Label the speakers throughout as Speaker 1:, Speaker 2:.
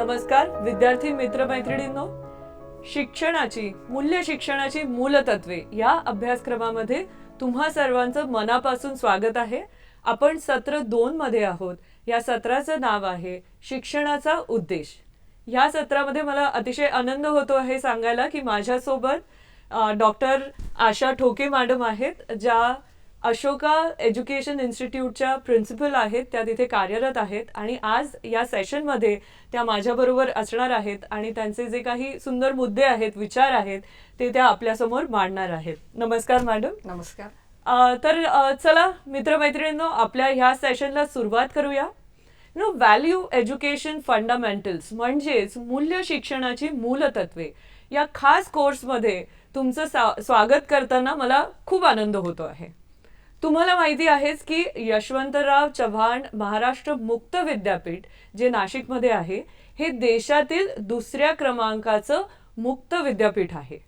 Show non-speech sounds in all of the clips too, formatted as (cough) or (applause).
Speaker 1: नमस्कार विद्यार्थी मित्र मैत्रिणींनो शिक्षणाची मूल्य शिक्षणाची मूलतत्वे या अभ्यासक्रमामध्ये तुम्हा सर्वांचं मनापासून स्वागत आहे. आपण सत्र दोन मध्ये आहोत. या सत्राचं नाव आहे शिक्षणाचा उद्देश. या सत्रामध्ये मला अतिशय आनंद होतो हे सांगायला की माझ्यासोबत डॉक्टर आशा ठोके मॅडम आहेत ज्या अशोका एज्युकेशन इन्स्टिट्यूटच्या प्रिन्सिपल आहेत त्या तिथे कार्यरत आहेत आणि आज या सेशनमध्ये त्या माझ्याबरोबर असणार आहेत आणि त्यांचे जे काही सुंदर मुद्दे आहेत विचार आहेत ते त्या आपल्यासमोर मांडणार आहेत. नमस्कार मॅडम.
Speaker 2: नमस्कार.
Speaker 1: अ, तर अ, चला मित्रमैत्रिणींनो आपल्या ह्या सेशनला सुरुवात करूया. नो व्हॅल्यू एज्युकेशन फंडामेंटल्स म्हणजेच मूल्य शिक्षणाची मूलतत्वे. या खास कोर्समध्ये तुमचं सा- स्वागत करताना मला खूप आनंद होतो आहे. तुम्हाला माहिती आहेच की यशवंतराव चव्हाण महाराष्ट्र मुक्त विद्यापीठ जे नाशिकमध्ये आहे हे देशातील दुसऱ्या क्रमांकाचं मुक्त विद्यापीठ आहे.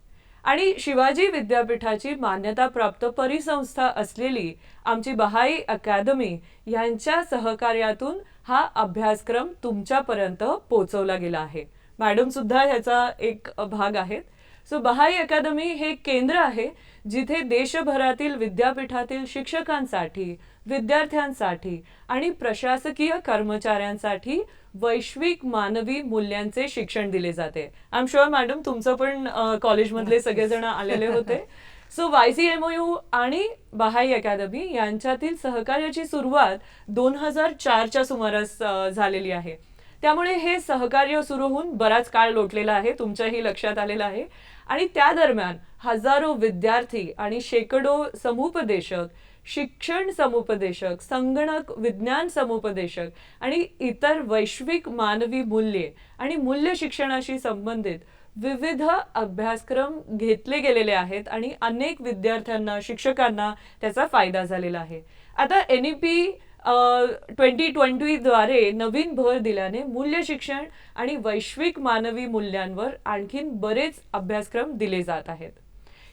Speaker 1: आणि शिवाजी विद्यापीठाची मान्यताप्राप्त परिसंस्था असलेली आमची बहाई अकादमी यांच्या सहकार्यातून हा अभ्यासक्रम तुमच्यापर्यंत पोहोचवला गेला आहे. मॅडम सुद्धा ह्याचा एक भाग आहेत. सो बहाई अकादमी हे केंद्र आहे. जिथे देशभरातील विद्यापीठातील शिक्षकांसाठी विद्यार्थ्यांसाठी आणि प्रशासकीय कर्मचाऱ्यांसाठी वैश्विक मानवी मूल्यांचे शिक्षण दिले जाते. आय एम शुअर मॅडम तुमचं पण कॉलेजमधले सगळेजण आलेले होते. So Y C M U आणि बहाई अकादमी यांच्यातील सहकार्याची सुरुवात दोन हजार चारच्या सुमारास झालेली आहे. त्यामुळे हे सहकार्य सुरू होऊन बराच काळ लोटलेला आहे तुमच्याही लक्षात आलेलं आहे. आणि त्या दरम्यान हजारो विद्यार्थी आणि शेकडो समुपदेशक शिक्षण समुपदेशक संगणक विज्ञान समुपदेशक आणि इतर वैश्विक मानवी मूल्ये आणि मूल्य शिक्षणाशी संबंधित विविध अभ्यासक्रम घेतले गेलेले आहेत आणि अनेक विद्यार्थ्यांना शिक्षकांना त्याचा फायदा झालेला आहे. आता एन ई पी ट्वेंटी ट्वेंटीद्वारे नवीन भर दिल्याने मूल्य शिक्षण आणि वैश्विक मानवी मूल्यांवर आणखीन बरेच अभ्यासक्रम दिले जात आहेत.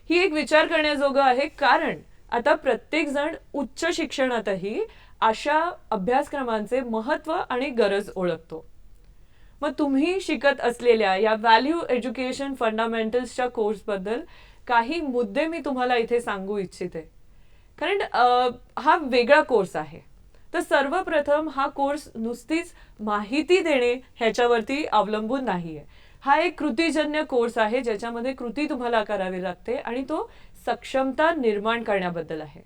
Speaker 1: ही एक विचार करण्याजोगं आहे कारण आता प्रत्येकजण उच्च शिक्षणातही अशा अभ्यासक्रमांचे महत्त्व आणि गरज ओळखतो. मग तुम्ही शिकत असलेल्या या व्हॅल्यू एज्युकेशन फंडामेंटल्सच्या कोर्सबद्दल काही मुद्दे मी तुम्हाला इथे सांगू इच्छिते. कारण हा वेगळा कोर्स आहे. तर सर्वप्रथम हा कोर्स नुसतीच माहिती देणे ह्याच्यावरती अवलंबून नाहीये. हा एक कृतीजन्य कोर्स आहे ज्याच्यामध्ये कृती तुम्हाला करावी लागते आणि तो सक्षमता निर्माण करण्याबद्दल आहे.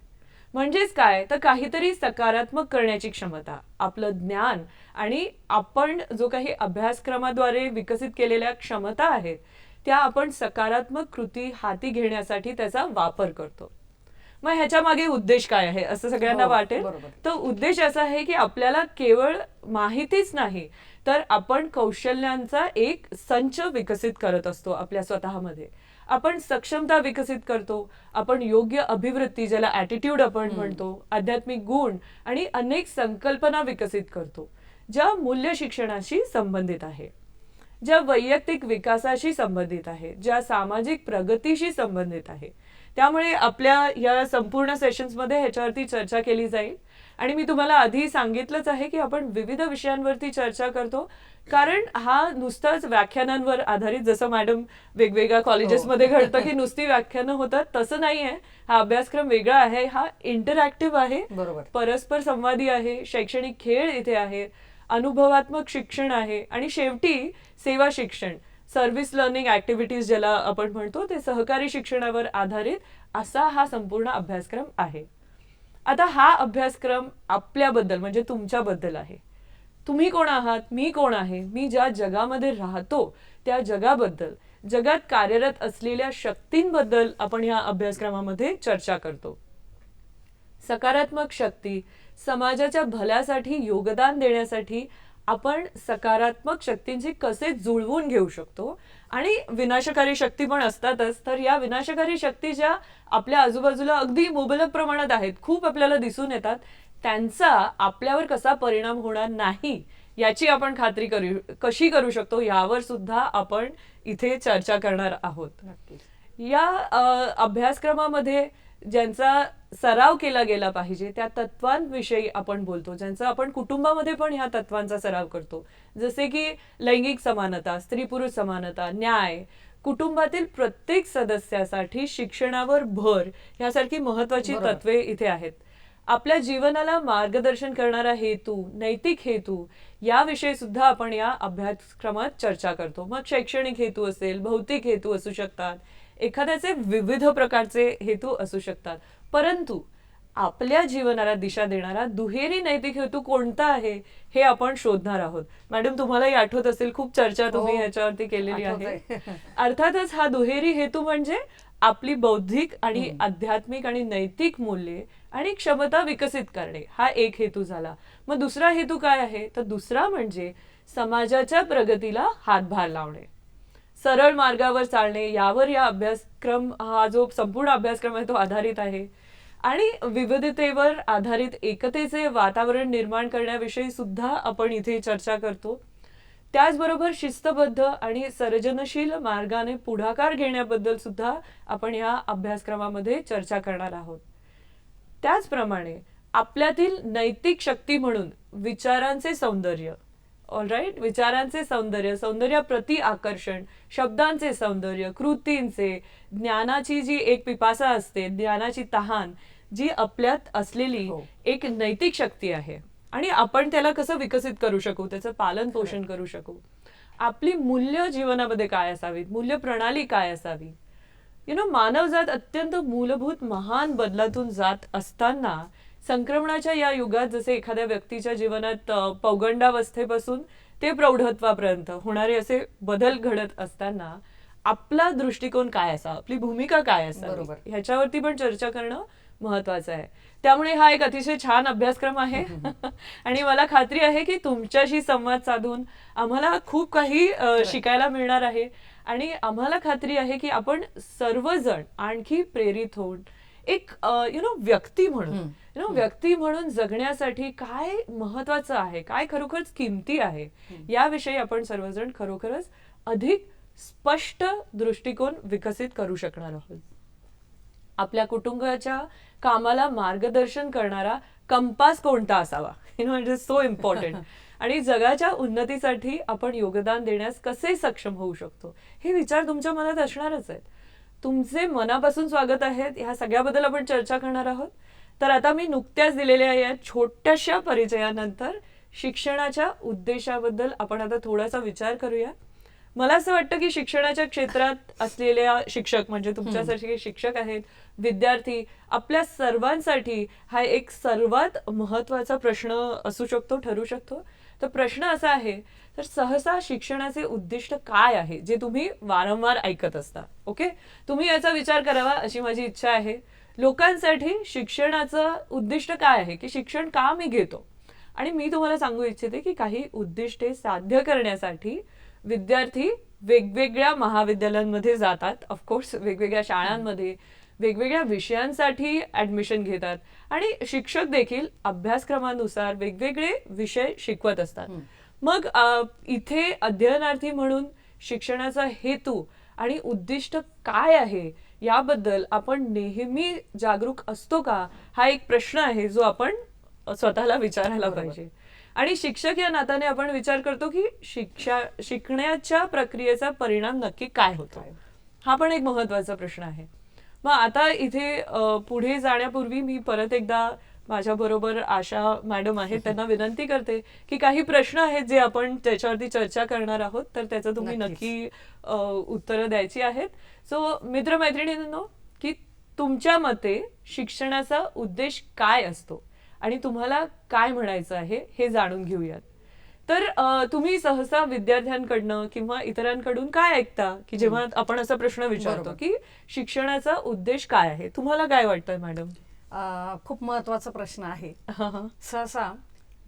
Speaker 1: म्हणजेच काय? तर काहीतरी सकारात्मक करण्याची क्षमता आपलं ज्ञान आणि आपण जो काही अभ्यासक्रमाद्वारे विकसित केलेल्या क्षमता आहेत त्या आपण सकारात्मक कृती हाती घेण्यासाठी त्याचा वापर करतो. मग ह्याच्या मागे उद्देश काय आहे? असं सगळ्यांना
Speaker 2: हो,
Speaker 1: वाटेल. तर उद्देश असा आहे की आपल्याला केवळ माहितीच नाही तर आपण कौशल्यांचा एक संच विकसित करत असतो आपल्या स्वतःमध्ये. आपण सक्षमता विकसित करतो आपण योग्य अभिवृत्ती ज्याला ॲटिट्यूड आपण म्हणतो आध्यात्मिक गुण आणि अनेक संकल्पना विकसित करतो ज्या मूल्य शिक्षणाशी संबंधित आहे ज्या वैयक्तिक विकासाशी संबंधित आहे ज्या सामाजिक प्रगतीशी संबंधित आहे. त्यामुळे आपल्या या संपूर्ण सेशन्समध्ये ह्याच्यावरती चर्चा केली जाईल. आणि मी तुम्हाला आधी सांगितलंच आहे की आपण विविध विषयांवरती चर्चा करतो. कारण हा नुसताच व्याख्यानांवर आधारित जसं मॅडम वेगवेगळ्या कॉलेजेसमध्ये घडतं की नुसती व्याख्यानं होतात तसं नाही आहे हा अभ्यासक्रम वेगळा आहे हा इंटरॅक्टिव्ह आहे.
Speaker 2: बरोबर.
Speaker 1: परस्पर संवादी आहे शैक्षणिक खेळ इथे आहे अनुभवात्मक शिक्षण आहे आणि शेवटी सेवा शिक्षण. सर्व्हिस लर्निंग ऍक्टिव्हिटीज ज्याला आपण म्हणतो ते सहकारी शिक्षणावर आधारित असा हा संपूर्ण अभ्यासक्रम आहे. आता हा अभ्यासक्रम आपल्याबद्दल म्हणजे तुमच्याबद्दल आहे. तुम्ही कोण आहात? मी कोण आहे? मी ज्या जगामध्ये राहतो त्या जगाबद्दल जगात कार्यरत असलेल्या शक्तींबद्दल आपण या अभ्यासक्रमामध्ये चर्चा करतो. सकारात्मक शक्ती समाजाच्या भल्यासाठी योगदान देण्यासाठी आपण सकारात्मक शक्तींची कसे जुळवून घेऊ शकतो? आणि विनाशकारी शक्ती पण असतातच तर या विनाशकारी शक्ती ज्या आपल्या आजूबाजूला अगदी मुबलक प्रमाणात आहेत खूप आपल्याला दिसून येतात त्यांचा आपल्यावर कसा परिणाम होणार नाही याची आपण खात्री करू कशी करू शकतो यावर सुद्धा आपण इथे चर्चा करणार आहोत. या अभ्यासक्रमामध्ये ज्यांचा सराव केला गेला पाहिजे त्या तत्वांविषयी आपण बोलतो. ज्यांचा आपण कुटुंबामध्ये पण ह्या तत्वांचा सराव करतो. जसे की लैंगिक समानता स्त्री पुरुष समानता न्याय कुटुंबातील प्रत्येक सदस्यासाठी शिक्षणावर भर ह्यासारखी महत्वाची. तत्वे इथे आहेत. आपल्या जीवनाला मार्गदर्शन करणारा हेतू नैतिक हेतू याविषयी सुद्धा आपण या अभ्यासक्रमात चर्चा करतो. मग शैक्षणिक हेतू असेल भौतिक हेतू असू शकतात एखाद्याचे विविध प्रकारचे हेतू असू शकतात. परंतु आपल्या जीवनाला दिशा देणारा दुहेरी नैतिक हेतू कोणता आहे हे आपण शोधणार आहोत. मॅडम तुम्हालाही आठवत असेल खूप चर्चा तुम्ही
Speaker 2: हो.
Speaker 1: ह्याच्यावरती केलेली आहे. (laughs) अर्थातच हा दुहेरी हेतू म्हणजे आपली बौद्धिक आणि आध्यात्मिक आणि नैतिक मूल्ये आणि क्षमता विकसित करणे हा एक हेतू झाला. मग दुसरा हेतू काय आहे? तर दुसरा म्हणजे समाजाच्या प्रगतीला हातभार लावणे. सरळ मार्गावर चालणे यावर या अभ्यासक्रम हा जो संपूर्ण अभ्यासक्रम आहे तो आधारित आहे. आणि विविधतेवर आधारित एकतेचे वातावरण निर्माण करण्याविषयी सुद्धा आपण इथे चर्चा करतो. त्याचबरोबर शिस्तबद्ध आणि सर्जनशील मार्गाने पुढाकार घेण्याबद्दल सुद्धा आपण या अभ्यासक्रमामध्ये चर्चा करणार आहोत. त्याचप्रमाणे आपल्यातील नैतिक शक्ती म्हणून विचारांचे सौंदर्य ऑलराईट विचारांचे सौंदर्य सौंदर्याप्रती आकर्षण शब्दांचे सौंदर्य कृतींचे ज्ञानाची जी एक पिपासा असते ज्ञानाची तहान जी आपल्यात असलेली
Speaker 2: हो.
Speaker 1: एक नैतिक शक्ती आहे. आणि आपण त्याला कसं विकसित करू शकू? त्याचं पालन पोषण करू शकू. आपली मूल्य जीवनामध्ये काय असावीत? मूल्य प्रणाली काय असावी? यु नो मानवजात अत्यंत मूलभूत महान बदलातून जात असताना संक्रमणाच्या या युगात जसे एखाद्या व्यक्तीच्या जीवनात पौगंडावस्थेपासून ते प्रौढत्वापर्यंत होणारे असे बदल घडत असताना आपला दृष्टिकोन काय असावा? आपली भूमिका काय
Speaker 2: बरोबर.
Speaker 1: ह्याच्यावरती पण चर्चा करणं महत्वाचं आहे. त्यामुळे हा एक अतिशय छान अभ्यासक्रम आहे. (laughs) आणि मला खात्री आहे की तुमच्याशी संवाद साधून आम्हाला खूप काही शिकायला मिळणार आहे. आणि आम्हाला खात्री आहे की आपण सर्वजण आणखी प्रेरित होऊन एक यु नो व्यक्ती म्हणून. यु नो व्यक्ती म्हणून जगण्यासाठी काय महत्वाचं आहे? काय खरोखरच किमती आहे? याविषयी आपण सर्वजण खरोखरच अधिक स्पष्ट दृष्टिकोन विकसित करू शकणार आहोत. आपल्या कुटुंबाच्या कामाला मार्गदर्शन करणारा कंपास कोणता असावा? You know it is so important आणि जगाच्या उन्नतीसाठी आपण योगदान देण्यास कसे सक्षम होऊ शकतो? हे विचार तुमच्या मनात असणारच आहेत. तुमचे मनापासून स्वागत आहेत ह्या सगळ्याबद्दल आपण चर्चा करणार आहोत. तर आता मी नुकत्याच दिलेल्या या छोट्याशा परिचयानंतर शिक्षणाच्या उद्देशाबद्दल आपण आता थोडासा विचार करूया. मला असं वाटतं की शिक्षणाच्या क्षेत्रात असलेल्या शिक्षक म्हणजे तुमच्यासारखे शिक्षक आहेत विद्यार्थी आपल्या सर्वांसाठी हा एक सर्वात महत्त्वाचा प्रश्न असू शकतो ठरू शकतो. तर प्रश्न असा आहे तर सहसा शिक्षणाचे उद्दिष्ट काय आहे जे तुम्ही वारंवार ऐकत असता ओके? तुम्ही याचा विचार करावा अशी माझी इच्छा आहे. लोकांसाठी शिक्षणाचं उद्दिष्ट काय आहे की शिक्षण का मी घेतो? आणि मी तुम्हाला सांगू इच्छिते की काही उद्दिष्टे साध्य करण्यासाठी विद्यार्थी वेगवेगळ्या महाविद्यालयांमध्ये जातात. ऑफकोर्स वेगवेगळ्या शाळांमध्ये वेगवेगळ्या विषयांसाठी ऍडमिशन घेतात. आणि शिक्षक देखील अभ्यासक्रमानुसार वेगवेगळे विषय शिकवत असतात. मग इथे अध्ययनार्थी म्हणून शिक्षणाचा हेतू आणि उद्दिष्ट काय आहे याबद्दल आपण नेहमी जागरूक असतो का? हा एक प्रश्न आहे जो आपण स्वतःला विचारायला. पाहिजे. आणि शिक्षक या नात्याने आपण विचार करतो की शिक्षा शिकण्याच्या प्रक्रियेचा परिणाम नक्की काय होतो? हा पण एक महत्त्वाचा प्रश्न आहे मग आता इथे पुढे जाण्यापूर्वी मी परत एकदा माझ्या बरोबर आशा मॅडम आहेत त्यांना विनंती करते की काही प्रश्न आहेत जे आपण त्याच्यावरती चर्चा करणार आहोत तर त्याचं तुम्ही. नक्की उत्तरं द्यायची आहेत सो मित्रमैत्रिणींनो की तुमच्या मते शिक्षणाचा उद्देश काय असतो आणि तुम्हाला काय म्हणायचं आहे हे जाणून घेऊयात. तर तुम्ही सहसा विद्यार्थ्यांकडनं किंवा इतरांकडून काय ऐकता? की जेव्हा आपण असा प्रश्न विचारतो. की शिक्षणाचा उद्देश काय आहे? तुम्हाला काय वाटतंय मॅडम?
Speaker 2: खूप महत्त्वाचा प्रश्न आहे. सहसा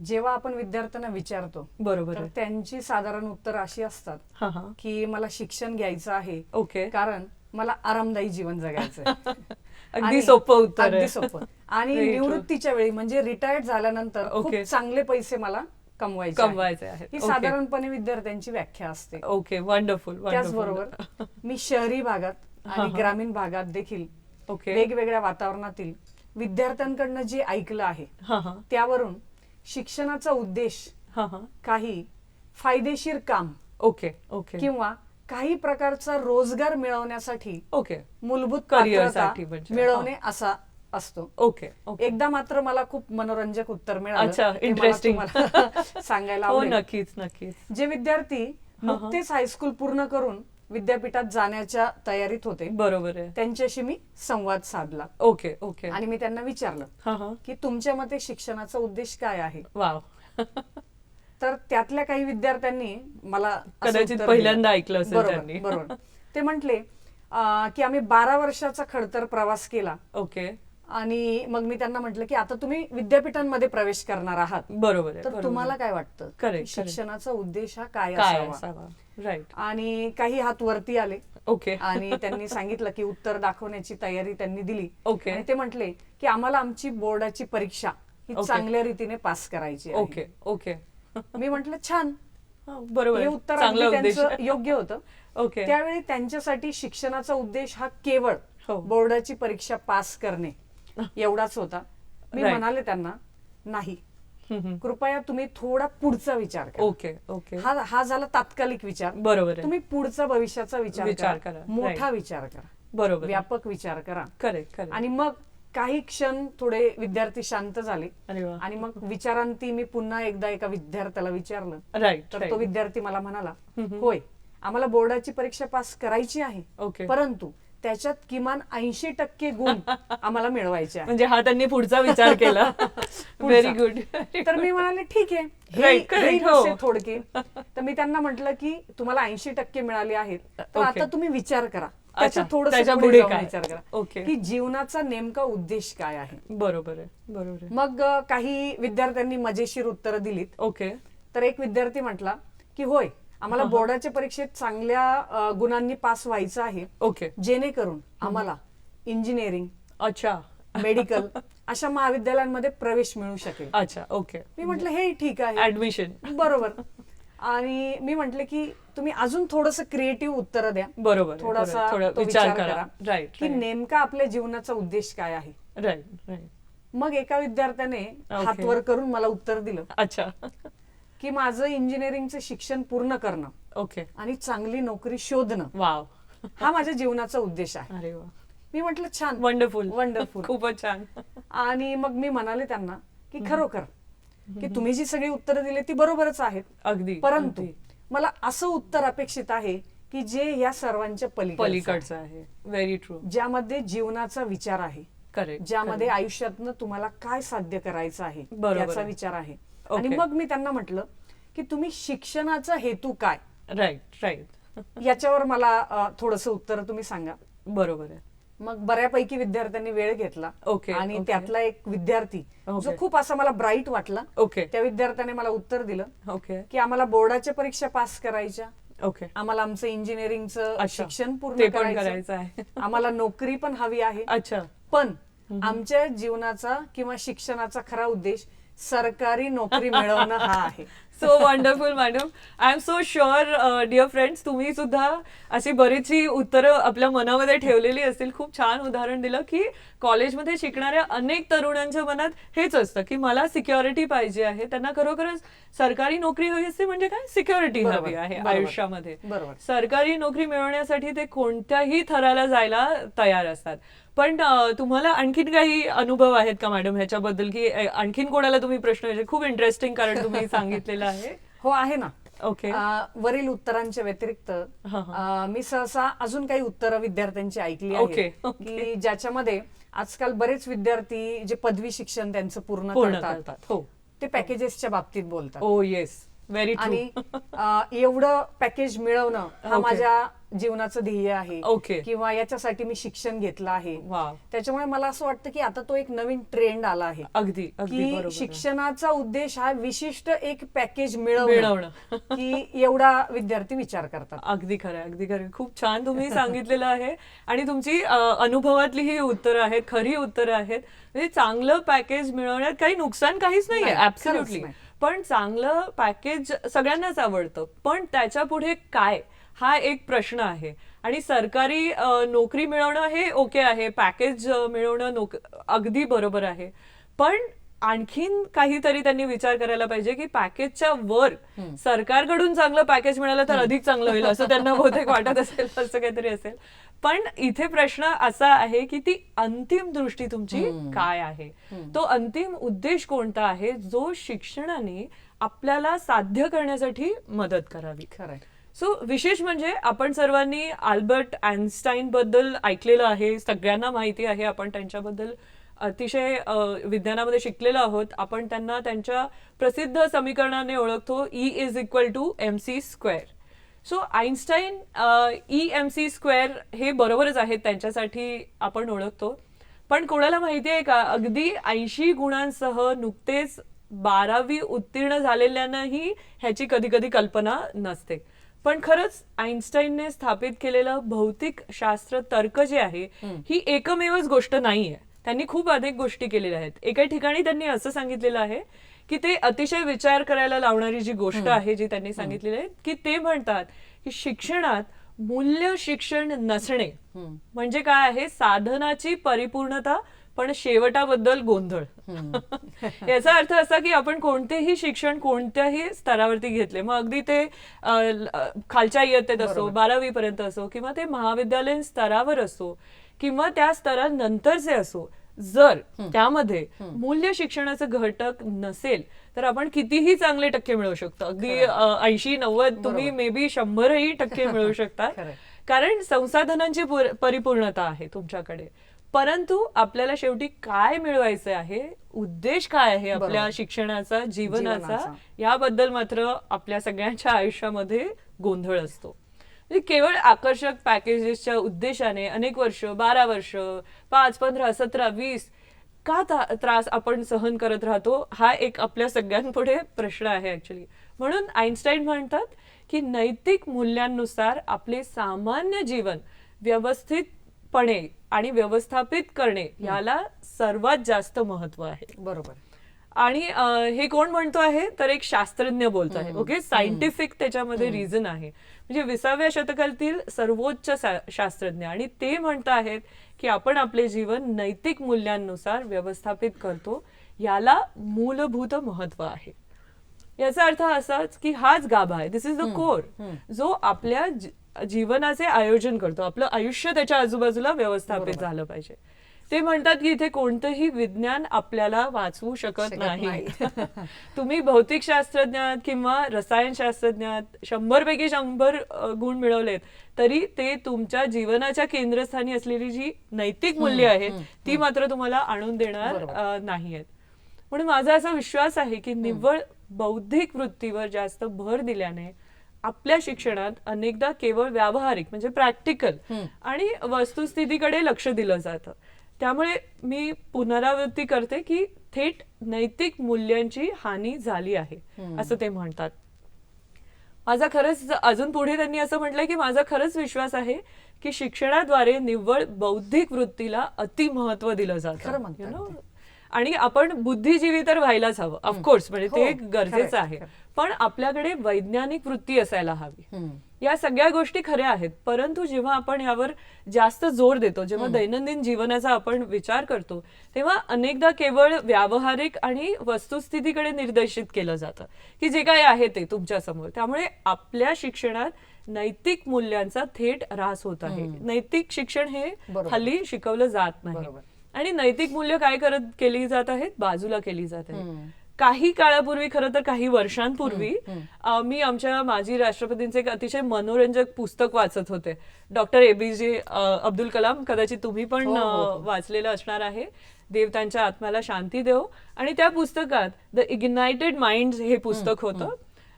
Speaker 2: जेव्हा आपण विद्यार्थ्यांना विचारतो
Speaker 1: बरोबर
Speaker 2: त्यांची साधारण उत्तर अशी असतात की मला शिक्षण घ्यायचं आहे
Speaker 1: ओके.
Speaker 2: कारण मला आरामदायी जीवन जगायचं. (laughs)
Speaker 1: अगदी
Speaker 2: आणि-
Speaker 1: सोपं उत्तर आहे
Speaker 2: अगदी सोपं आणि
Speaker 1: Very true.
Speaker 2: निवृत्तीच्या वेळी म्हणजे रिटायर्ड झाल्यानंतर खूप
Speaker 1: Okay.
Speaker 2: चांगले पैसे मला कमवायचे आहेत.
Speaker 1: कमवायचे आहेत
Speaker 2: ही. साधारणपणे विद्यार्थ्यांची व्याख्या असते
Speaker 1: ओके वंडरफुल
Speaker 2: त्याचबरोबर मी शहरी भागात आणि
Speaker 1: हा.
Speaker 2: ग्रामीण भागात देखील
Speaker 1: ओके.
Speaker 2: वेगवेगळ्या वातावरणातील विद्यार्थ्यांकडनं जे ऐकलं आहे
Speaker 1: हा हा
Speaker 2: त्यावरून शिक्षणाचा उद्देश
Speaker 1: हा हा
Speaker 2: काही फायदेशीर काम
Speaker 1: ओके ओके
Speaker 2: किंवा काही प्रकारचा रोजगार मिळवण्यासाठी
Speaker 1: ओके.
Speaker 2: मूलभूत
Speaker 1: Career
Speaker 2: पात्रता
Speaker 1: साठी म्हणजे,
Speaker 2: मिळवणे असा असतो.
Speaker 1: Okay okay.
Speaker 2: एकदा मात्र मला खूप मनोरंजक उत्तर मिळालं.
Speaker 1: अच्छा,
Speaker 2: ते मला
Speaker 1: interesting.
Speaker 2: तुम्हाला (laughs) सांगायला
Speaker 1: हो
Speaker 2: आवडेल.
Speaker 1: नक्कीच नक्कीच.
Speaker 2: जे विद्यार्थी
Speaker 1: हा, हा.
Speaker 2: नुकतेच हायस्कूल पूर्ण करून विद्यापीठात जाण्याच्या तयारीत होते
Speaker 1: बरोबर आहे.
Speaker 2: त्यांच्याशी मी संवाद साधला.
Speaker 1: Okay okay.
Speaker 2: आणि मी त्यांना विचारलं
Speaker 1: हा हा.
Speaker 2: की तुमच्या मते शिक्षणाचा उद्देश काय आहे?
Speaker 1: वाव. (laughs)
Speaker 2: तर त्यातल्या काही विद्यार्थ्यांनी मला
Speaker 1: कदाचित पहिल्यांदा. ऐकलं असेल
Speaker 2: बरोबर,
Speaker 1: त्यांनी.
Speaker 2: बरोबर. ते म्हटले की आम्ही बारा वर्षाचा खडतर प्रवास केला.
Speaker 1: ओके.
Speaker 2: आणि मग मी त्यांना म्हटलं की आता तुम्ही विद्यापीठांमध्ये प्रवेश करणार आहात.
Speaker 1: बरोबर
Speaker 2: तर. तुम्हाला काय वाटतं? शिक्षणाचा उद्देश हा काय असावा?
Speaker 1: राईट
Speaker 2: आणि काही हात वरती आले.
Speaker 1: ओके.
Speaker 2: आणि त्यांनी सांगितलं की उत्तर दाखवण्याची तयारी त्यांनी दिली.
Speaker 1: ओके.
Speaker 2: आणि ते म्हटले की आम्हाला आमची बोर्डाची परीक्षा ही. चांगल्या रीतीने पास करायची.
Speaker 1: Okay okay.
Speaker 2: मी म्हटलं छान
Speaker 1: हा, बरोबर
Speaker 2: हे. उत्तर
Speaker 1: चांगला
Speaker 2: अगदी
Speaker 1: उद्देश
Speaker 2: त्यांचं योग्य होतं
Speaker 1: ओके
Speaker 2: त्यावेळी त्यांच्यासाठी शिक्षणाचा उद्देश हा केवळ
Speaker 1: हो.
Speaker 2: बोर्डाची परीक्षा पास करणे एवढाच होता मी
Speaker 1: Right.
Speaker 2: म्हणाले त्यांना नाही
Speaker 1: हम्म.
Speaker 2: कृपया तुम्ही थोडा पुढचा विचार करा
Speaker 1: ओके ओके
Speaker 2: हा हा झाला तात्कालिक विचार
Speaker 1: बरोबर आहे
Speaker 2: तुम्ही पुढचा भविष्याचा विचार
Speaker 1: विचार
Speaker 2: करा
Speaker 1: करा.
Speaker 2: मोठा
Speaker 1: Right.
Speaker 2: विचार करा
Speaker 1: बरोबर.
Speaker 2: व्यापक विचार करा
Speaker 1: करेक्ट करेक्ट
Speaker 2: आणि मग काही क्षण थोडे विद्यार्थी शांत झाले.
Speaker 1: अरे वा.
Speaker 2: आणि मग विचारांती मी पुन्हा एकदा एका विद्यार्थ्याला विचारलं.
Speaker 1: राईट
Speaker 2: तर तो विद्यार्थी मला म्हणाला
Speaker 1: हम्म.
Speaker 2: होय आम्हाला बोर्डाची परीक्षा पास करायची आहे.
Speaker 1: ओके
Speaker 2: परंतु त्याच्यात किमान ऐंशी टक्के गुण (laughs) आम्हाला मिळवायचे
Speaker 1: म्हणजे हा त्यांनी पुढचा विचार केला. (laughs) व्हेरी गुड
Speaker 2: तर मी म्हणाले ठीक आहे. हे-
Speaker 1: Right, correct,
Speaker 2: हे
Speaker 1: हो.
Speaker 2: नसे थोडके. तर मी त्यांना म्हटलं की तुम्हाला ऐंशी टक्के मिळाले आहेत. तर
Speaker 1: Okay.
Speaker 2: आता तुम्ही विचार करा.
Speaker 1: त्याच्या
Speaker 2: पुढे
Speaker 1: पुढे काय?
Speaker 2: विचार करा.
Speaker 1: Okay.
Speaker 2: की जीवनाचा नेमका उद्देश काय आहे?
Speaker 1: बरोबर आहे बरोबर
Speaker 2: मग काही विद्यार्थ्यांनी मजेशीर उत्तरं दिलीत.
Speaker 1: ओके.
Speaker 2: तर एक विद्यार्थी म्हटला की होय आम्हाला बोर्डाच्या परीक्षेत चांगल्या गुणांनी पास व्हायचं आहे.
Speaker 1: ओके.
Speaker 2: जेणेकरून आम्हाला इंजिनिअरिंग
Speaker 1: अच्छा.
Speaker 2: मेडिकल (laughs) अशा महाविद्यालयांमध्ये प्रवेश मिळू शकेल.
Speaker 1: अच्छा ओके.
Speaker 2: मी म्हटलं हे ठीक आहे.
Speaker 1: ऍडमिशन
Speaker 2: बरोबर. आणि मी म्हटले की तुम्ही अजून थोडस क्रिएटिव्ह उत्तर द्या.
Speaker 1: बरोबर
Speaker 2: थोडासा तो
Speaker 1: विचार करा. Right,
Speaker 2: की. नेमका आपल्या जीवनाचा उद्देश काय आहे?
Speaker 1: राईट राईट
Speaker 2: मग एका विद्यार्थ्याने
Speaker 1: Okay.
Speaker 2: हात वर करून मला उत्तर दिलं.
Speaker 1: अच्छा.
Speaker 2: की माझं इंजिनिअरिंगचं शिक्षण पूर्ण करणं
Speaker 1: ओके
Speaker 2: आणि चांगली नोकरी शोधणं.
Speaker 1: वाव
Speaker 2: हा माझ्या जीवनाचा उद्देश आहे.
Speaker 1: अरे वा.
Speaker 2: मी म्हटलं छान.
Speaker 1: Wonderful
Speaker 2: Wonderful. (laughs)
Speaker 1: खूपच छान.
Speaker 2: आणि मग मी म्हणाले त्यांना की खरोखर की तुम्ही जी सगळी उत्तरं दिली ती बरोबरच आहेत
Speaker 1: अगदी.
Speaker 2: परंतु. मला असं उत्तर अपेक्षित आहे की जे या सर्वांच्या पलीकडचं आहे.
Speaker 1: व्हेरी ट्रू
Speaker 2: ज्यामध्ये जीवनाचा विचार आहे.
Speaker 1: करेक्ट
Speaker 2: ज्यामध्ये आयुष्यातनं तुम्हाला काय साध्य करायचं आहे
Speaker 1: आहे.
Speaker 2: विचार आहे. आणि मग मी त्यांना म्हटलं की तुम्ही शिक्षणाचा हेतू काय?
Speaker 1: राईट राईट
Speaker 2: याच्यावर मला थोडस उत्तर तुम्ही सांगा.
Speaker 1: बरोबर आहे.
Speaker 2: मग बऱ्यापैकी विद्यार्थ्यांनी वेळ घेतला.
Speaker 1: Okay,
Speaker 2: आणि
Speaker 1: okay.
Speaker 2: त्यातला एक विद्यार्थी जो. खूप असा मला ब्राईट वाटला
Speaker 1: ओके
Speaker 2: त्या विद्यार्थ्याने मला उत्तर दिलं
Speaker 1: ओके
Speaker 2: की आम्हाला बोर्डाच्या परीक्षा पास करायच्या.
Speaker 1: ओके
Speaker 2: आम्हाला आमचं इंजिनिअरिंगचं. शिक्षण पूर्ण
Speaker 1: करायचं. आहे. (laughs)
Speaker 2: आम्हाला नोकरी पण हवी आहे.
Speaker 1: अच्छा.
Speaker 2: पण आमच्या जीवनाचा किंवा शिक्षणाचा खरा उद्देश सरकारी नोकरी मिळवणं हा आहे.
Speaker 1: So wonderful madam I am so sure dear friends तुम्ही सुद्धा अशी बरीचशी उत्तरं आपल्या मनामध्ये ठेवलेली असतील. खूप छान उदाहरण दिलं की कॉलेजमध्ये शिकणाऱ्या अनेक तरुणांच्या मनात हेच असतं की मला सिक्युरिटी पाहिजे आहे. त्यांना खरोखरच सरकारी नोकरी हवी असते म्हणजे काय? सिक्युरिटी हवी आहे. आयुष्यामध्ये. सरकारी नोकरी मिळवण्यासाठी ते कोणत्याही थराला जायला तयार असतात. पण तुम्हाला आणखीन काही अनुभव आहेत का मॅडम ह्याच्याबद्दल? की आणखीन कोणाला तुम्ही प्रश्न खूप इंटरेस्टिंग कारण तुम्ही (laughs) सांगितलेलं आहे.
Speaker 2: हो आहे ना.
Speaker 1: ओके
Speaker 2: अं, वरील उत्तरांच्या व्यतिरिक्त मी सहसा अजून काही उत्तरं विद्यार्थ्यांची ऐकली
Speaker 1: ओके,
Speaker 2: आहेत.
Speaker 1: ओके.
Speaker 2: की ज्याच्यामध्ये आजकाल बरेच विद्यार्थी जे पदवी शिक्षण त्यांचं पूर्ण करतात
Speaker 1: हो.
Speaker 2: ते पॅकेजेसच्या बाबतीत बोलतात.
Speaker 1: ओ येस व्हेरी
Speaker 2: आणि (laughs) एवढं पॅकेज मिळवणं हा. माझ्या जीवनाचं ध्येय आहे.
Speaker 1: ओके.
Speaker 2: किंवा याच्यासाठी मी शिक्षण घेतलं आहे. त्याच्यामुळे मला असं वाटतं की आता तो एक नवीन ट्रेंड आला आहे.
Speaker 1: अगदी अगदी
Speaker 2: की. शिक्षणाचा उद्देश हा विशिष्ट एक पॅकेज मिळवणं. (laughs) की एवढा विद्यार्थी विचार करतात.
Speaker 1: अगदी खरं अगदी खरं. खूप छान तुम्ही सांगितलेलं आहे. आणि तुमची अनुभवातली ही उत्तरं आहेत खरी उत्तरं आहेत. म्हणजे चांगलं पॅकेज मिळवण्यात काही नुकसान काहीच नाहीये
Speaker 2: नाही,
Speaker 1: ऍब्सोल्युटली. पण चांगलं पॅकेज सगळ्यांनाच आवडतं. पण त्याच्या पुढे काय? हा एक प्रश्न आहे. आणि सरकारी नोकरी मिळवणं हे ओके आहे. पॅकेज मिळवणं नोक अगदी बरोबर आहे. पण आणखीन काहीतरी त्यांनी विचार करायला पाहिजे की पॅकेजच्या वर सरकारकडून चांगलं पॅकेज मिळालं तर अधिक चांगलं होईल असं त्यांना (laughs) बहुतेक वाटत असेल असं काहीतरी असेल. पण इथे प्रश्न असा आहे की ती अंतिम दृष्टी तुमची काय आहे? तो अंतिम उद्देश कोणता आहे? जो शिक्षणाने आपल्याला साध्य करण्यासाठी मदत करावी.
Speaker 2: खरंय.
Speaker 1: सो विशेष म्हणजे आपण सर्वांनी आल्बर्ट आइन्स्टाईन बद्दल ऐकलेलं आहे सगळ्यांना माहिती आहे आपण त्यांच्याबद्दल अतिशय विज्ञानामध्ये शिकलेलो आहोत. आपण त्यांना त्यांच्या प्रसिद्ध समीकरणाने ओळखतो E is equal to M C square so Einstein E M C square हे बरोबरच आहेत त्यांच्यासाठी आपण ओळखतो. पण कोणाला माहिती आहे का? अगदी ऐंशी गुणांसह नुकतेच बारावी उत्तीर्ण झालेल्यांनाही ह्याची कधी कधी कल्पना नसते. पण खरंच आइन्स्टाईनने स्थापित केलेलं भौतिक शास्त्र तर्क जे आहे ही एकमेवच गोष्ट नाहीये. त्यांनी खूप अधिक गोष्टी केलेल्या आहेत. एका ठिकाणी त्यांनी असं सांगितलेलं आहे की ते अतिशय विचार करायला लावणारी जी गोष्ट आहे जी त्यांनी सांगितलेली आहे की ते म्हणतात की शिक्षणात मूल्य शिक्षण नसणे म्हणजे काय आहे? साधनाची परिपूर्णता पण शेवटाबद्दल गोंधळ. (laughs) याचा अर्थ असा की आपण कोणतेही शिक्षण कोणत्याही स्तरावरती घेतले मग अगदी ते खालच्या इयत्तेत असो बारावी पर्यंत असो किंवा ते महाविद्यालयीन स्तरावर असो किंवा त्या स्तरानंतरचे असो जर त्यामध्ये मूल्य शिक्षणाचं घटक नसेल तर आपण कितीही चांगले टक्के मिळवू शकतो. अगदी ऐंशी नव्वद तुम्ही मे बी शंभरही टक्के मिळवू (laughs) शकता. कारण संसाधनांची पुर- परिपूर्णता आहे तुमच्याकडे. परंतु आपल्याला शेवटी काय मिळवायचं आहे? उद्देश काय आहे आपल्या. शिक्षणाचा जीवनाचा. याबद्दल मात्र आपल्या सगळ्यांच्या आयुष्यामध्ये गोंधळ असतो. म्हणजे केवळ आकर्षक पॅकेजेसच्या उद्देशाने अनेक वर्ष बारा वर्ष पाच पंधरा सतरा वीस का त्रास आपण सहन करत राहतो? हा एक आपल्या सगळ्यांपुढे प्रश्न आहे ऍक्च्युली म्हणून आईन्स्टाईन म्हणतात की नैतिक मूल्यांनुसार आपले सामान्य जीवन व्यवस्थितपणे आणि व्यवस्थापित करणे याला सर्वात जास्त महत्त्व आहे.
Speaker 2: बरोबर.
Speaker 1: आणि हे कोण म्हणतो आहे? तर एक शास्त्रज्ञ बोलतो आहे. ओके? सायंटिफिक त्याच्यामध्ये रिझन आहे. म्हणजे विसाव्या शतकातील सर्वोच्च शास्त्रज्ञ आणि ते म्हणत आहेत की आपण आपले जीवन नैतिक मूल्यांनुसार व्यवस्थापित करतो याला मूलभूत महत्त्व आहे. याचा अर्थ असाच की हाच गाभा आहे. दिस इज द कोर जो आपल्या जीवनाचे आयोजन करतो. आपलं आयुष्य त्याच्या आजूबाजूला व्यवस्थापित झालं पाहिजे. ते म्हणतात की इथे कोणतंही विज्ञान आपल्याला वाचवू शकत नाही. (laughs) तुम्ही भौतिक शास्त्रज्ञात किंवा रसायनशास्त्रज्ञात शंभर पैकी शंभर गुण मिळवलेत तरी ते तुमच्या जीवनाच्या केंद्रस्थानी असलेली जी नैतिक मूल्य आहेत ती मात्र तुम्हाला आणून देणार नाहीयेत. म्हणून माझा असा विश्वास आहे की निव्वळ बौद्धिक वृत्तीवर जास्त भर दिल्याने आपल्या शिक्षणात अनेकदा केवळ व्यावहारिक म्हणजे प्रॅक्टिकल आणि वस्तुस्थितीकडे लक्ष दिलं जातं. त्यामुळे मी पुनरावृत्ती करते की थेट नैतिक मूल्यांची हानी झाली आहे असं ते म्हणतात. माझा खरंच अजून पुढे त्यांनी असं म्हटलंय की माझा खरंच विश्वास आहे की शिक्षणाद्वारे निव्वळ बौद्धिक वृत्तीला अति महत्त्व दिलं जातं. आणि आपण बुद्धिजीवी तर व्हायलाच हवं. ऑफकोर्स म्हणजे ते
Speaker 2: हो,
Speaker 1: गरजेचं आहे. पण आपल्याकडे वैज्ञानिक वृत्ती असायला हवी. या सगळ्या गोष्टी खऱ्या आहेत परंतु जेव्हा आपण यावर जास्त जोर देतो जेव्हा दैनंदिन जीवनाचा आपण विचार करतो तेव्हा अनेकदा केवळ व्यावहारिक आणि वस्तुस्थितीकडे निर्देशित केलं जातं की जे काय आहे ते तुमच्यासमोर. त्यामुळे आपल्या शिक्षणात नैतिक मूल्यांचा थेट ऱ्हास होत आहे. नैतिक शिक्षण हे. हल्ली शिकवलं जात नाही. आणि नैतिक मूल्य काय करत केली जात आहेत? बाजूला केली जात आहेत. काही काळापूर्वी खरं तर काही वर्षांपूर्वी मी आमच्या माजी राष्ट्रपतींचे एक अतिशय मनोरंजक पुस्तक वाचत होते. डॉक्टर एबीजे अब्दुल कलाम कदाचित तुम्ही पण
Speaker 2: हो, हो, हो.
Speaker 1: वाचलेलं असणार आहे. देव त्यांच्या आत्म्याला शांती देव. आणि त्या पुस्तकात द इग्नायटेड माइंड हे पुस्तक होतं.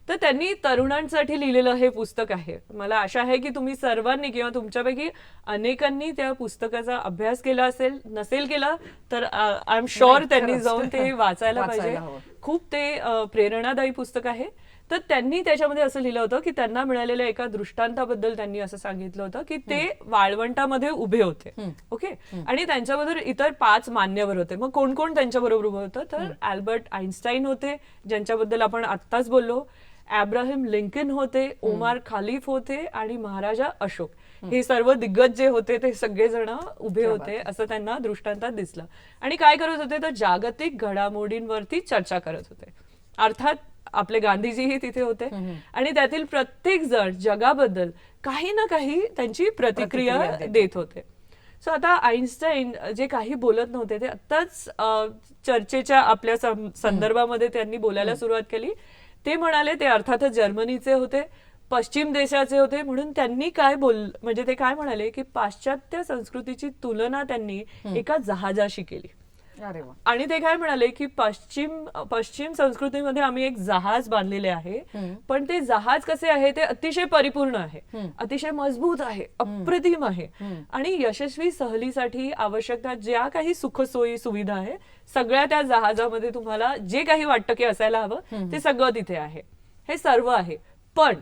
Speaker 1: तर त्यांनी तरुणांसाठी लिहिलेलं हे पुस्तक आहे. मला आशा आहे की तुम्ही सर्वांनी किंवा तुमच्यापैकी अनेकांनी त्या पुस्तकाचा अभ्यास केला असेल नसेल केला तर आय एम शुअर त्यांनी. जाऊन ते (laughs) वाचायला पाहिजे. खूप ते प्रेरणादायी पुस्तक आहे. तर त्यांनी त्याच्यामध्ये असं लिहिलं होतं की त्यांना मिळालेल्या एका दृष्टांताबद्दल त्यांनी असं सांगितलं होतं की ते वाळवंटामध्ये उभे होते. ओके? आणि त्यांच्याबरोबर इतर पाच मान्यवर होते. मग कोण कोण त्यांच्याबरोबर उभं होतं? तर अल्बर्ट आइन्स्टाईन होते ज्यांच्याबद्दल आपण आत्ताच बोललो. अब्राहिम लिंकन होते ओमार खालिफ होते आणि महाराजा अशोक. हे सर्व दिग्गज जे होते ते सगळेजण उभे होते असं त्यांना दृष्टांतात दिसलं. आणि काय करत होते तर जागतिक घडामोडींवरती चर्चा करत होते. अर्थात आपले गांधीजीही तिथे होते. आणि त्यातील प्रत्येक जण जगाबद्दल काही ना काही त्यांची प्रतिक्रिया
Speaker 2: देत.
Speaker 1: होते. सो आता आईन्स्टाईन जे काही बोलत नव्हते ते आत्ताच चर्चेच्या आपल्या संदर्भामध्ये त्यांनी बोलायला सुरुवात केली. ते म्हणाले ते अर्थातच जर्मनीचे होते पश्चिम देशाचे होते म्हणून त्यांनी काय बोल म्हणजे ते काय म्हणाले की पाश्चात्य संस्कृतीची तुलना त्यांनी एका जहाजाशी केली. आणि ते काय म्हणाले की पश्चिम पश्चिम संस्कृतीमध्ये आम्ही एक जहाज बांधलेले आहे पण ते जहाज कसे आहे ते अतिशय परिपूर्ण आहे. अतिशय मजबूत आहे अप्रतिम आहे. आणि यशस्वी सहलीसाठी आवश्यक त्या ज्या काही सुखसोयी सुविधा आहे सगळ्या त्या जहाजामध्ये तुम्हाला जे काही वाटतं की असायला हवं ते सगळं तिथे आहे. हे सर्व आहे. पण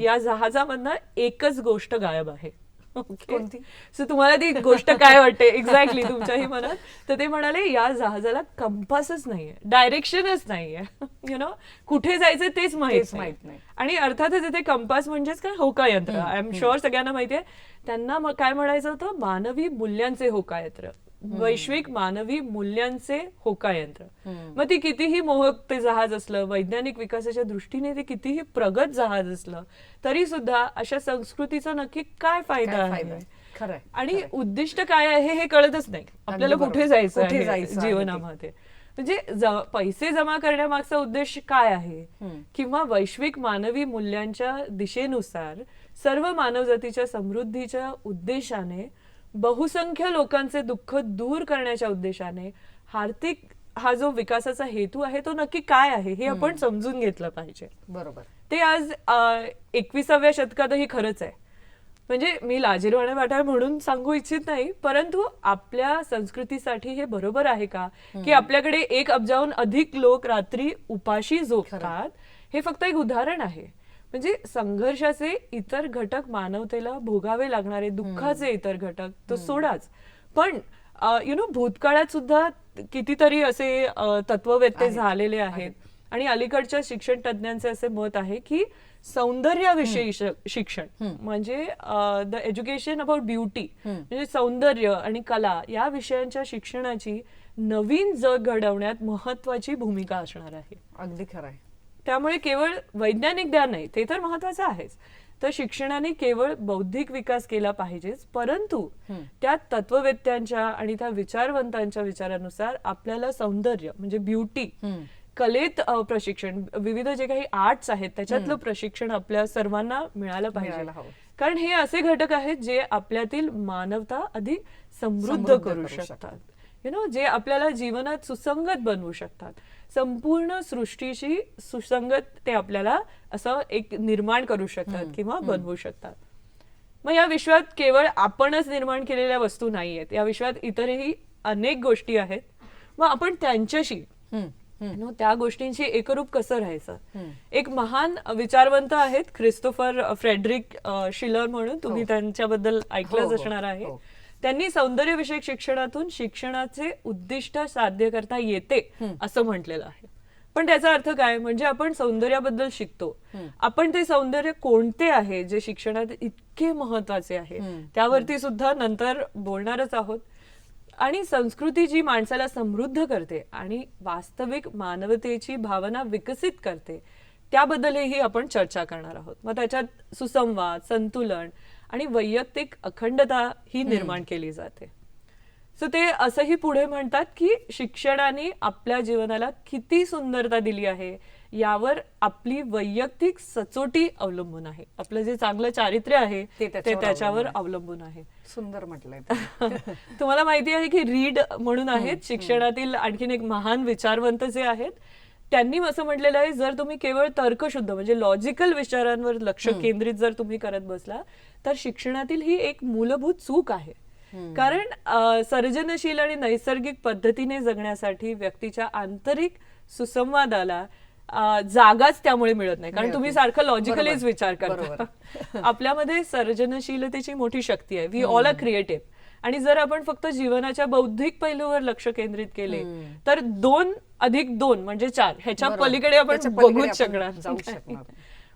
Speaker 1: या जहाजामधनं एकच गोष्ट गायब आहे.
Speaker 2: कोणती?
Speaker 1: सो तुम्हाला ती गोष्ट काय वाटते? एक्झॅक्टली तुमच्याही मनात. तर ते म्हणाले या जहाजाला कंपासच नाहीये डायरेक्शनच नाहीये. यु नो कुठे जायचं तेच माहीत
Speaker 2: माहीत नाही.
Speaker 1: आणि अर्थातच इथे कंपास म्हणजेच काय? होका यंत्र आय एम शुअर सगळ्यांना माहितीये. त्यांना मग काय म्हणायचं होतं? मानवी मूल्यांचे होका यंत्र वैश्विक मानवी मूल्यांचे होका यंत्र मग ती कितीही मोहक ते जहाज असलं वैज्ञानिक विकासाच्या दृष्टीने ते कितीही प्रगत जहाज असलं तरी सुद्धा अशा संस्कृतीचा नक्की काय फायदा आहे? आणि उद्दिष्ट काय आहे हे कळतच नाही. आपल्याला. कुठे जायचं आहे
Speaker 2: जायचं.
Speaker 1: जीवनामध्ये? म्हणजे पैसे जमा करण्यामागचा उद्देश काय आहे? किंवा वैश्विक मानवी मूल्यांच्या दिशेनुसार सर्व मानवजातीच्या समृद्धीच्या उद्देशाने बहुसंख्य लोकांचे दुःख दूर करण्याच्या उद्देशाने आर्थिक हा जो विकासाचा हेतू आहे तो नक्की काय आहे हे आपण समजून घेतलं पाहिजे.
Speaker 2: बरोबर.
Speaker 1: ते आज एकविसाव्या शतकातही खरंच आहे. म्हणजे मी लाजिरवाणे वाटाळ म्हणून सांगू इच्छित नाही परंतु आपल्या संस्कृतीसाठी हे बरोबर आहे का? की आपल्याकडे एक अब्जाहून अधिक लोक रात्री उपाशी झोपतात हे फक्त एक उदाहरण आहे. म्हणजे संघर्षाचे इतर घटक मानवतेला भोगावे लागणारे दुःखाचे इतर घटक तो सोडाच. पण यु नो भूतकाळात सुद्धा कितीतरी असे तत्ववेत्ते झालेले आहेत. आणि अलीकडच्या शिक्षण तज्ञांचे असे मत आहे की सौंदर्याविषयी शिक्षण म्हणजे द एज्युकेशन अबाउट ब्युटी म्हणजे सौंदर्य आणि कला या विषयांच्या शिक्षणाची नवीन जग घडवण्यात महत्वाची भूमिका असणार आहे.
Speaker 2: अगदी खरं आहे.
Speaker 1: त्यामुळे केवळ वैज्ञानिक ज्ञान नाही ते तर महत्वाचं आहेच. तर शिक्षणाने केवळ बौद्धिक विकास केला पाहिजेच परंतु त्या तत्ववेत्यांच्या आणि त्या विचारवंतांच्या विचारानुसार आपल्याला सौंदर्य म्हणजे ब्युटी कलेत प्रशिक्षण विविध जे काही आर्ट्स आहेत त्याच्यातलं प्रशिक्षण आपल्या सर्वांना मिळालं पाहिजे. कारण हे असे घटक आहेत जे आपल्यातील मानवता अधिक समृद्ध करू शकतात. यु नो जे आपल्याला जीवनात सुसंगत बनवू शकतात. संपूर्ण सृष्टीशी सुसंगत ते आपल्याला असं एक निर्माण करू शकतात किंवा बनवू शकतात. मग या विश्वात केवळ आपणच निर्माण केलेल्या वस्तू नाहीयेत. या विश्वात इतरही अनेक गोष्टी आहेत. मग आपण त्यांच्याशी त्या गोष्टींशी एकरूप कसं राहायचं? एक महान विचारवंत आहेत क्रिस्तोफर फ्रेडरिक शिलर म्हणून. तुम्ही
Speaker 2: हो.
Speaker 1: त्यांच्याबद्दल
Speaker 2: हो,
Speaker 1: ऐकलंच
Speaker 2: हो,
Speaker 1: असणार आहे.
Speaker 2: हो.
Speaker 1: त्यांनी सौंदर्यविषयक शिक्षणातून शिक्षणाचे उद्दिष्ट साध्य करता येते असं म्हटलेलं आहे. पण त्याचा अर्थ काय? म्हणजे आपण सौंदर्याबद्दल शिकतो. आपण ते सौंदर्य कोणते आहे जे शिक्षणात इतके महत्त्वाचे आहे? त्यावरती सुद्धा नंतर बोलणारच आहोत. आणि संस्कृती जी माणसाला समृद्ध करते आणि वास्तविक मानवतेची भावना विकसित करते त्याबद्दलही आपण चर्चा करणार आहोत. मग त्याच्यात सुसंवाद संतुलन आणि वैयक्तिक अखंडता ही निर्माण केली जाते. सो ते असंही पुढे म्हणतात की शिक्षणाने आपल्या जीवनाला किती सुंदरता दिली आहे यावर आपली वैयक्तिक सचोटी अवलंबून आहे. आपलं जे चांगलं चारित्र्य आहे
Speaker 2: ते त्याच्यावर अवलंबून
Speaker 1: आहे.
Speaker 2: सुंदर म्हटलंय तुम्ही. (laughs)
Speaker 1: तुम्हाला माहिती आहे की रीड म्हणून आहेत शिक्षणातील आणखीन एक महान विचारवंत जे आहेत त्यांनी असं म्हटलेलं आहे जर तुम्ही केवळ तर्कशुद्ध म्हणजे लॉजिकल विचारांवर लक्ष केंद्रित जर तुम्ही करत बसला तर शिक्षणातील ही एक मूलभूत चूक आहे. कारण अ, सर्जनशील आणि नैसर्गिक पद्धतीने जगण्यासाठी व्यक्तीच्या आंतरिक सुसंवादाला अ, जागाच त्यामुळे मिळत नाही. कारण तुम्ही. सारखं लॉजिकलीच. विचार करता. (laughs) आपल्यामध्ये सर्जनशीलतेची मोठी शक्ती आहे. वी ऑल आर क्रिएटिव्ह आणि जर आपण फक्त जीवनाच्या बौद्धिक पैलूवर लक्ष केंद्रित केले तर दोन अधिक दोन म्हणजे चार ह्याच्या. पलीकडे आपण बघूच शकणार.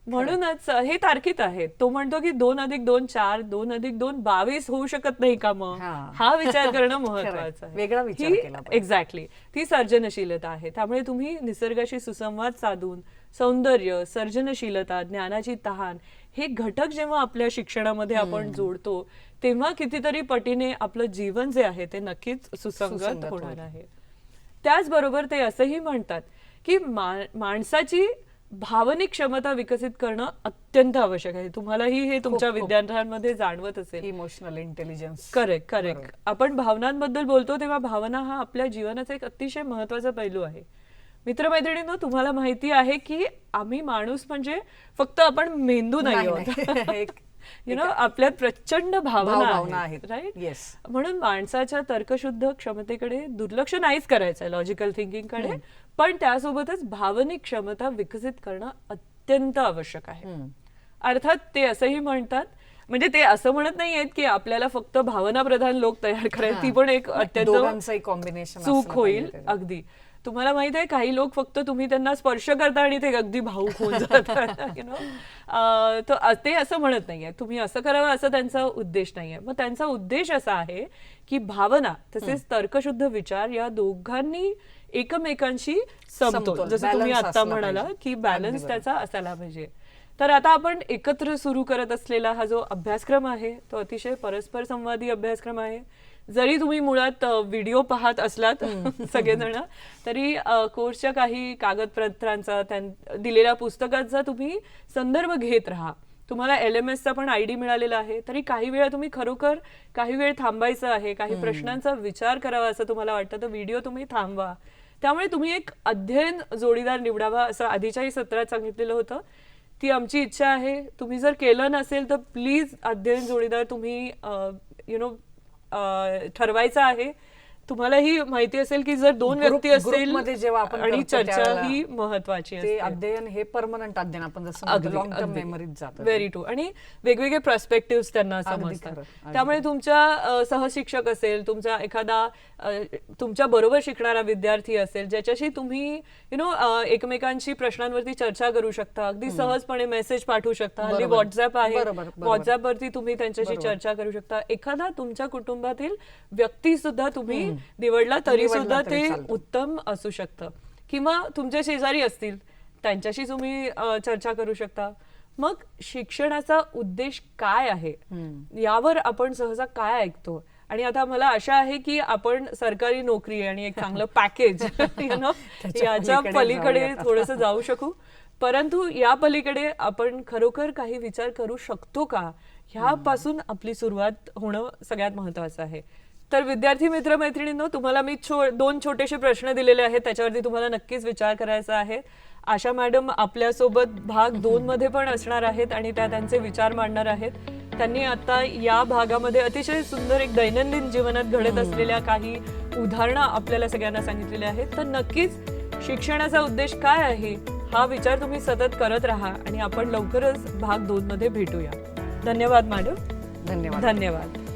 Speaker 1: म्हणूनच हे तार्किक आहे तो म्हणतो की दोन अधिक दोन चार दोन अधिक दोन बावीस होऊ शकत नाही का मग
Speaker 2: हा.
Speaker 1: विचार करणं. (laughs) महत्वाचं आहे
Speaker 2: वेगळा विचार.
Speaker 1: एक्झॅक्टली ती सर्जनशीलता आहे त्यामुळे तुम्ही निसर्गाशी सुसंवाद साधून सौंदर्य सर्जनशीलता ज्ञानाची तहान हे घटक जेव्हा आपल्या शिक्षणामध्ये आपण जोडतो तेव्हा कितीतरी पटीने आपलं जीवन जे आहे ते नक्कीच सुसंगत होणार. आहे त्याचबरोबर ते असंही म्हणतात की माणसाची भावनिक क्षमता विकसित करणं अत्यंत आवश्यक आहे. तुम्हालाही हे तुमच्या. विद्यार्थ्यांमध्ये जाणवत असेल.
Speaker 2: इमोशनल इंटेलिजन्स
Speaker 1: करेक्ट करेक्ट आपण भावनांबद्दल बोलतो तेव्हा भावना हा आपल्या जीवनाचा एक अतिशय महत्त्वाचा पैलू आहे. मित्रमैत्रिणींनो तुम्हाला माहिती आहे की आम्ही माणूस म्हणजे फक्त आपण मेंदू नाही आहोत. (laughs)
Speaker 2: एक-
Speaker 1: यु नो आपल्यात प्रचंड भावना आहेत. Right
Speaker 2: Yes.
Speaker 1: म्हणून माणसाच्या तर्कशुद्ध क्षमतेकडे दुर्लक्ष नाहीच करायचं लॉजिकल थिंकिंगकडे पण त्यासोबतच भावनिक क्षमता विकसित करणं अत्यंत आवश्यक आहे. अर्थात ते असंही म्हणतात म्हणजे ते असं म्हणत नाहीयेत की आपल्याला फक्त भावना प्रधान लोक तयार करायचे ती पण एक अत्यंत
Speaker 2: कॉम्बिनेशन
Speaker 1: चूक होईल अगदी. तुम्हाला माहीत आहे काही लोक फक्त तुम्ही त्यांना स्पर्श करता आणि ते अगदी भाऊक होऊन (laughs) जातात यु नो तर ते असं म्हणत नाहीये. तुम्ही असं करावं असं त्यांचा उद्देश नाहीये. मग त्यांचा उद्देश असा आहे की भावना तसेच तर्कशुद्ध विचार या दोघांनी एकमेकांशी समतोल.
Speaker 2: समतोल,
Speaker 1: जसं तुम्ही आता म्हणाला. की बॅलन्स. त्याचा असायला पाहिजे. तर आता आपण एकत्र सुरू करत असलेला हा जो अभ्यासक्रम आहे तो अतिशय परस्पर संवादी अभ्यासक्रम आहे. जरी तुम्ही मुळात व्हिडिओ पाहत असलात (laughs) सगळेजण तरी कोर्सच्या काही कागदपत्रांचा त्यां- दिलेल्या पुस्तकाचा तुम्ही संदर्भ घेत राहा. तुम्हाला एल एम एसचा पण आयडी मिळालेला आहे. तरी काही वेळा तुम्ही खरोखर काही वेळ थांबायचं आहे काही प्रश्नांचा विचार करावा असं तुम्हाला वाटतं तर व्हिडिओ तुम्ही थांबवा. त्यामुळे तुम्ही एक अध्ययन जोडीदार निवडावा असं आधीच्याही सत्रात सांगितलेलं होतं. ती आमची इच्छा आहे. तुम्ही जर केलं नसेल तर प्लीज अध्ययन जोडीदार तुम्ही यु नो ठरवायचं आहे. तुम्हालाही माहिती असेल की जर दोन व्यक्ती असतील
Speaker 2: groupमध्ये जेव्हा आपण
Speaker 1: आणि चर्चा ही महत्वाची असते.
Speaker 2: अध्ययन हे परमनंट अध्ययन आपण जसं लॉंग टर्म. मेमरीत जातं
Speaker 1: व्हेरी ट्रू आणि वेगवेगळे पर्स्पेक्टिव्ह त्यांना समजतात. त्यामुळे तुमच्या सहशिक्षक असेल तुमचा एखादा तुमच्या बरोबर शिकणारा विद्यार्थी असेल ज्याच्याशी तुम्ही यु नो एकमेकांशी प्रश्नांवरती चर्चा करू शकता. अगदी सहजपणे मेसेज पाठवू शकता. हल्ली. व्हॉट्सअप आहे.
Speaker 2: बरोबर, बरोबर.
Speaker 1: व्हॉट्सअप वरती तुम्ही त्यांच्याशी. चर्चा करू शकता. एखादा तुमच्या कुटुंबातील व्यक्ती सुद्धा तुम्ही निवडला तरी सुद्धा ते. उत्तम असू शकतं. किंवा तुमचे शेजारी असतील त्यांच्याशी तुम्ही चर्चा करू शकता. मग शिक्षणाचा उद्देश काय आहे? यावर आपण सहसा काय ऐकतो? आणि आता मला आशा आहे की आपण सरकारी नोकरी आणि एक चांगलं (laughs) पॅकेज (laughs) (laughs) याच्या
Speaker 2: पलीकडे.
Speaker 1: थोडस जाऊ शकू. परंतु या पलीकडे आपण खरोखर काही विचार करू शकतो का? ह्यापासून आपली सुरुवात होणं सगळ्यात महत्वाचं आहे. तर विद्यार्थी मित्र मैत्रिणींनो तुम्हाला मी छो दोन छोटेसे प्रश्न दिलेले आहेत त्याच्यावरती तुम्हाला नक्कीच विचार करायचा आहे. आशा मॅडम आपल्यासोबत भाग दोन मध्ये पण असणार आहेत आणि त्या त्यांचे विचार मांडणार आहेत. त्यांनी आता या भागामध्ये अतिशय सुंदर एक दैनंदिन जीवनात घडत असलेल्या काही उदाहरणं आपल्याला सगळ्यांना सांगितलेली आहेत. तर नक्कीच शिक्षणाचा उद्देश काय आहे हा विचार तुम्ही सतत करत राहा आणि आपण लवकरच भाग दोन मध्ये भेटूया. धन्यवाद मॅडम.
Speaker 2: धन्यवाद.
Speaker 1: धन्यवाद.